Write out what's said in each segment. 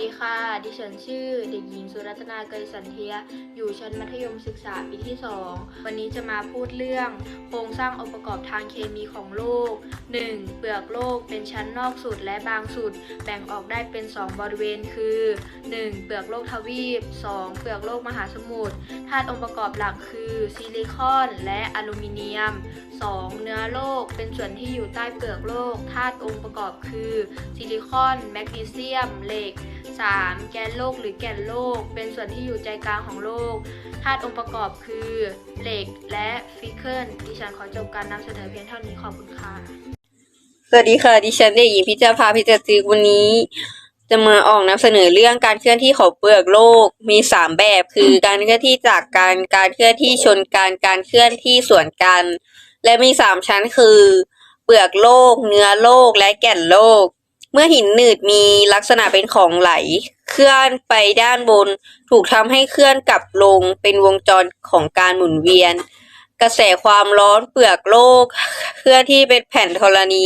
ดีค่ะ ดิฉันชื่อเด็กหญิงสุรัตนาเกยสันเทีย อยู่ชั้นมัธยมศึกษาปีที่ 2 วันนี้จะมาพูดเรื่อง โครงสร้างองค์ประกอบทางเคมีของโลก 1. เปลือกโลกเป็นชั้นนอกสุดและบางสุด แบ่งออกได้เป็น 2 บริเวณคือ 1. เปลือกโลกทวีป 2. เปลือกโลกมหาสมุทร ธาตุองค์ประกอบหลักคือซิลิคอนและอลูมิเนียม 2. เนื้อโลกเป็นส่วนที่อยู่ใต้เปลือกโลกธาตุองค์ประกอบคือ ซิลิคอน แมกนีเซียม เหล็ก 3. แกนโลกหรือแกนโลก เป็นส่วนที่อยู่ใจกลางของโลกธาตุองค์ประกอบคือ เหล็กและฟิเกิลดิฉันขอจบการนำเสนอเพียงเท่านี้ขอบคุณค่ะ สวัสดีค่ะ ดิฉันเด็กหญิงพิจาภาพิจารจึกวันนี้ จะมาออกนำเสนอเรื่องการเคลื่อนที่ของเปลือกโลกมีสามแบบ คือการเคลื่อนที่จากกันการเคลื่อนที่ชนกันการเคลื่อนที่ส่วนกัน และมีสามชั้นคือ เปลือกโลก เนื้อโลก และแก่นโลก เมื่อหินหนืดมีลักษณะเป็นของไหล เคลื่อนไปด้านบน ถูกทำให้เคลื่อนกลับลงเป็นวงจรของการหมุนเวียน กระแสความร้อนเปลือกโลก เคลื่อนที่เป็นแผ่นธรณี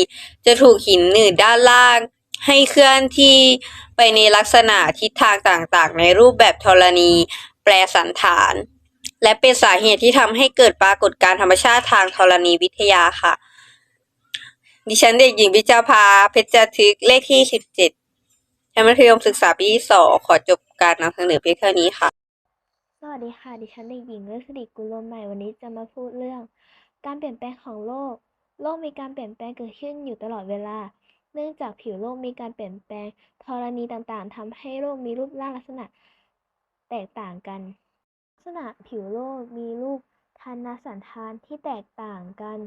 จะถูกหินหนืดด้านล่าง ให้เคลื่อนที่ไปในลักษณะทิศทางต่างๆ ในรูปแบบธรณี แปรสันฐาน และเป็นสาเหตุที่ทำให้เกิดปรากฏการณ์ธรรมชาติทางธรณีวิทยาค่ะ ดิฉันเด็กหญิงวิจาภาเพชรทึกเลขที่สิบเจ็ดชั้นมัธยมศึกษาปีที่สองขอจบการนำเสนอเพียงเท่านี้ค่ะ สวัสดีค่ะ ดิฉันเด็กหญิงเลศสิริกุลมใหม่วันนี้จะมาพูดเรื่อง การเปลี่ยนแปลงของโลก โลกมีการเปลี่ยนแปลงเกิดขึ้นอยู่ตลอดเวลา เนื่องจากผิวโลกมีการเปลี่ยนแปลงธรณีต่างๆทำให้โลกมีรูปร่างลักษณะ แตกต่างกัน ษณะผิวโลกมีรูปทันสันธานที่แตกต่างกัน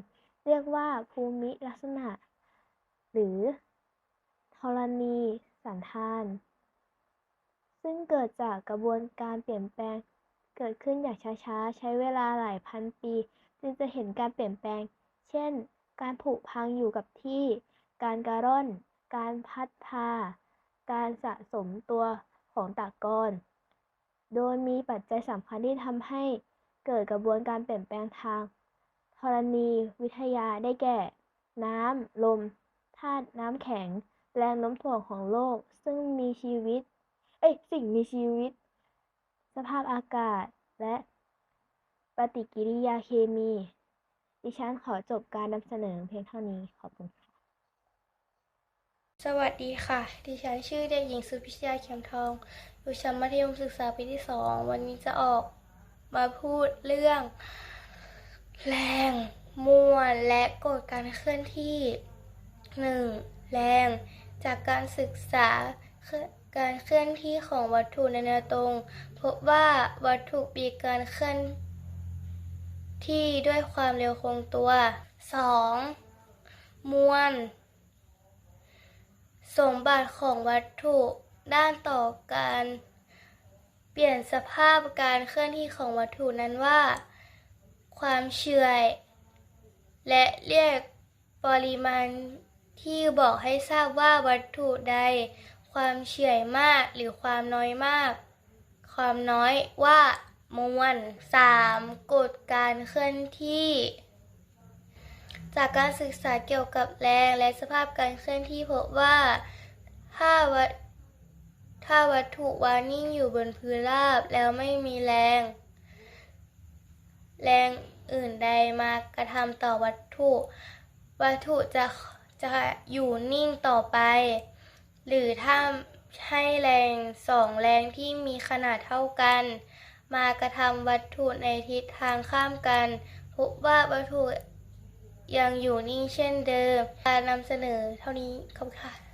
เรียกว่าภูมิลักษณะ หรือธรณีสันธาน ซึ่งเกิดจากกระบวนการเปลี่ยนแปลงเกิดขึ้นอย่างช้าๆ ใช้เวลาหลายพันปี จึงจะเห็นการเปลี่ยนแปลง เช่น การผุพังอยู่กับที่ การกระร่อน การพัดพา การสะสมตัวของตะกอน โดยมีปัจจัยสำคัญที่ทำให้เกิดกระบวนการเปลี่ยนแปลงทางธรณีวิทยาได้แก่ น้ำ ลมธาตุน้ำแข็ง แรงโน้มถ่วงของโลก ซึ่งมีชีวิต เอ้ย สิ่งมีชีวิต สภาพอากาศ และปฏิกิริยาเคมี ดิฉันขอจบการนำเสนอเพียงเท่านี้ ขอบคุณค่ะ สวัสดีค่ะ ดิฉันชื่อเด็กหญิงสุพิชยาเขียมทอง อยู่ชั้นมัธยมศึกษาปีที่สอง วันนี้จะออกมาพูดเรื่อง แรง มวล และกฎการเคลื่อนที่ 1. แรง จากการศึกษาการเคลื่อนที่ของวัตถุในแนวตรง พบว่าวัตถุมีการเคลื่อนที่ด้วยความเร็วคงตัว 2. มวล สมบัติของวัตถุด้านต่อการเปลี่ยนสภาพการเคลื่อนที่ของวัตถุนั้นว่า ความเฉื่อยและเรียกปริมาณที่บอกให้ทราบว่าวัตถุใด ความเฉื่อยมากหรือความน้อยมาก ความน้อยว่ามวล 3. กฎการเคลื่อนที่ จากการศึกษาเกี่ยวกับแรงและสภาพการเคลื่อนที่พบว่าถ้าวัตถ้าวัตถุวางนิ่งอยู่บนพื้นราบแล้วไม่มีแรง แรงอื่นใดมากระทำต่อวัตถุ วัตถุจะจะอยู่นิ่งต่อไป หรือถ้าให้แรงสองแรงที่มีขนาดเท่ากัน มากระทำวัตถุในทิศทางข้ามกัน พบว่าวัตถุ ยังอยู่นิ่งเช่นเดิมการนำเสนอเท่านี้ขอบคุณค่ะ